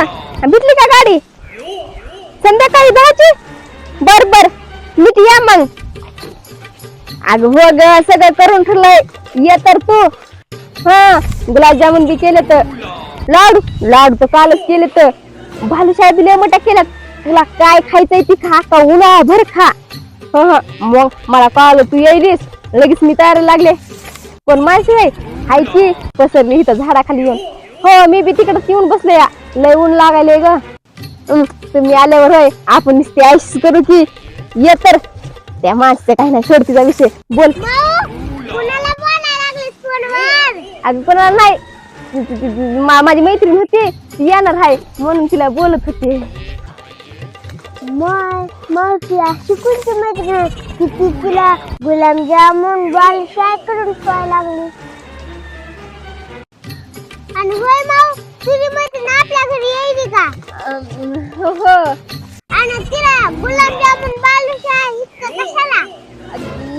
भेटली का गाडी? संध्याकाळी दहाची बर बर. मीठ या मग. अग हो ग सगळं करून ठेवलंय ये तर तू. हा गुलाबजामुन बी केले तर लाडू? लाडू तर कालच केले तर भालूशाही बी मोठ्या केल्यात. तुला काय खायचंय ती खा का उन्हाळाभर खा. मग मला कळालं तू येईलीस लगेच मी तयार लागले. पण माहिती आहे खायची पसरली इथं झाडाखाली येऊन. हो मी बी तिकडच येऊन बसले लय ऊन लागायले ग. तुम्ही आल्यावर होय आपण नुसती आयुष करू की. ये तर. त्या माणसाचं काही नाही सोडतीचा विषय. बोल. अगं कोणाला नाही. ती- ती- ती- मा- माझी मैत्रीण होती. ती येणार आहे म्हणून तिला बोलत होते. मग मग ती अशी कोणती मैत्रीण की ती तुला गुलाबजामुन बालशाय करून खायला लागली? आणि होय माऊ तुझी मैत्रीण आपल्या घरी येईल का? हो हो. आणि तिला गुलाबजामुन बालशाय इतकं कशाला?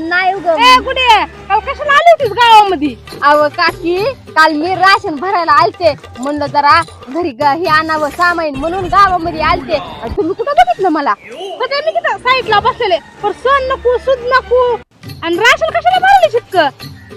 नाही उग. ए कुठे? काल कशाला आली होतीस गावामध्ये? अव काकी काल मी राशन भरायला आलते. म्हणलं जरा घरी ग- हे आणावं सामान म्हणून गावामध्ये आलते. आणि तुम्ही कुठं बघितलं मला? सगळे मी तिथं साईडला बसलेले. पण सण नको सुद नको. आणि राशन कशाला भरली शिक्क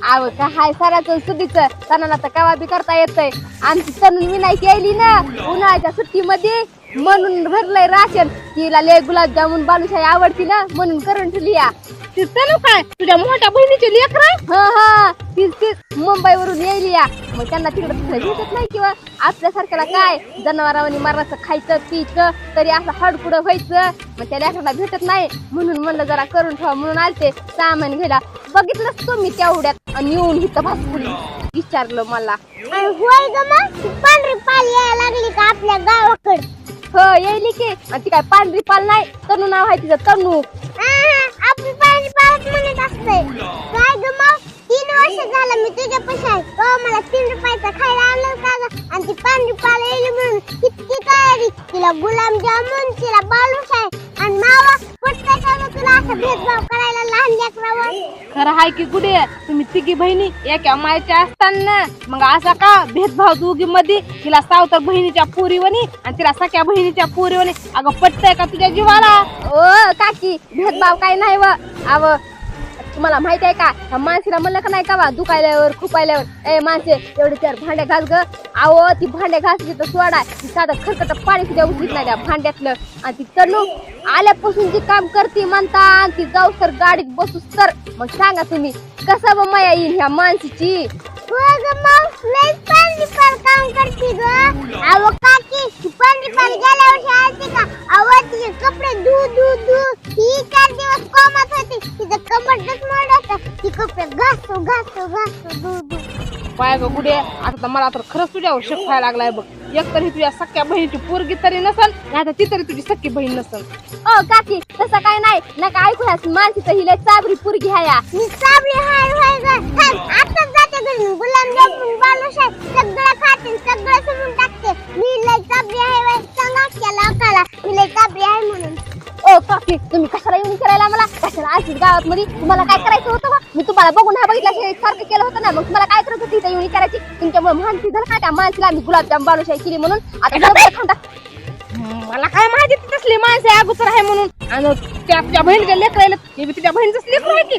अव का हाय सराचं सुदीचं सणाला तर कवा बी करता येतंय. आमची तनुन विनायक यायली ना उन्हाळ्याच्या सुट्टीमध्ये म्हणून भरलंय राशन. तिला लय गुलाबजामुन बालुशाही आवडती ना म्हणून करून ठेवली या. ती तनु काय? तुझ्या मोठ्या बहिणीचे लेकर? हा हा. तीच तीच. मुंबईवरून यायली या. मग त्यांना तिकडे तिकडे भेटत नाही किंवा आपल्यासारख्याला काय? जनावरांनी मरणाचं खायचं पियचं तरी असं हडकुडं व्हायचं. मग त्या लेकराला भेटत नाही. म्हणून म्हणलं जरा करून ठेवा म्हणून आलते. सामान घ्यायला. बघितलंच तुम्ही तेवढ्यात? आणि येऊन इथं भासपुली विचारलं मला. होय ग मग? पांढरी पाल यायला लागली का आपल्या गावाकडे? हो येईली की. आणि ती काय पांढरी पाल नाही? तनू नाव आहे तिचं तनू. आपण पांढरी पालच म्हणत असतोय काय ग मग? तीन वर्ष झालं मी तुझ्या पैसे आहे. तो मला तीन रुपयाचा खायला आणलं का ग. आणि ती पांढरी पाल येईल म्हणून किती तयारी. तिला गुलाबजामुन तिला बालुशाही आणि मावा. ग तुला असं भेदभाव करायला लहान लेकरावर खरं हाय की कुठे? तुम्ही तिघी बहिणी एका मायच्या असताना. मग असा का भेदभाव दोघी मध्ये तिला सावतर बहिणीच्या पोरीवणी आणि तिला सख्या बहिणीच्या पोरीवणी. अगं पटतंय का तुझ्या जीवाला? ओ काकी भेदभाव काय नाही व. अव तुम्हाला माहीत आहे का? ह्या माणसीला म्हणलं का नाही का बा दुखायल्यावर खुपायल्यावर? ए माणसे एवढे चार भांडे घास ग. आव ती भांडे घासली तर सोडा. ती साधं खरकट पाणी सुद्धा उचलीत नाही त्या भांड्यातलं. आणि ती तनू आल्यापासून जी काम करते म्हणता ती जाऊ तर गाडीत बसूस तर. मग सांगा तुम्ही कसं ब माया येईल ह्या माणसीची काम करते ग. पाय ग गुडे आता तर मला तर खरंच तुझ्यावर शक व्हायला लागलाय बघ. एक तरी तुझ्या सख्या बहिणीची पोरगी तरी नसल नाही तर ती तरी तुझी सख्खी बहीण नसल. ओ काकी तसं काय नाही. नका ऐकू ह्या माणसीचं ही लय चाबरी पुरगी ह्या मी साबरी हाय होय आताच जाते घरी. गुलाबजामुन बालुशाही सगळं खाते सगळं सोडून टाकते. मी लय चाबरी आहे होय सांगा लोकाला. मी लय चाबरी आहे म्हणून. ओ काकी तुम्ही करायला कशाला आशीष गावात मध्ये तुम्हाला काय करायचं होतं? मी तुम्हाला बघून हा बघितला सारखं केलं होतं ना. मग तुम्हाला काय करायचं होतं? इथं येऊन करायची तुमच्यामुळे मानसी झालं काय त्या माणसीला आम्ही गुलाबजाम बालुशाही केली म्हणून. आता खांदा मला काय माहिती? ती तसली माणसे अगोदर आहे म्हणून. आणि त्या बहिणीच्या लेकर हे बी तुझ्या बहिणीच लेकर आहे की.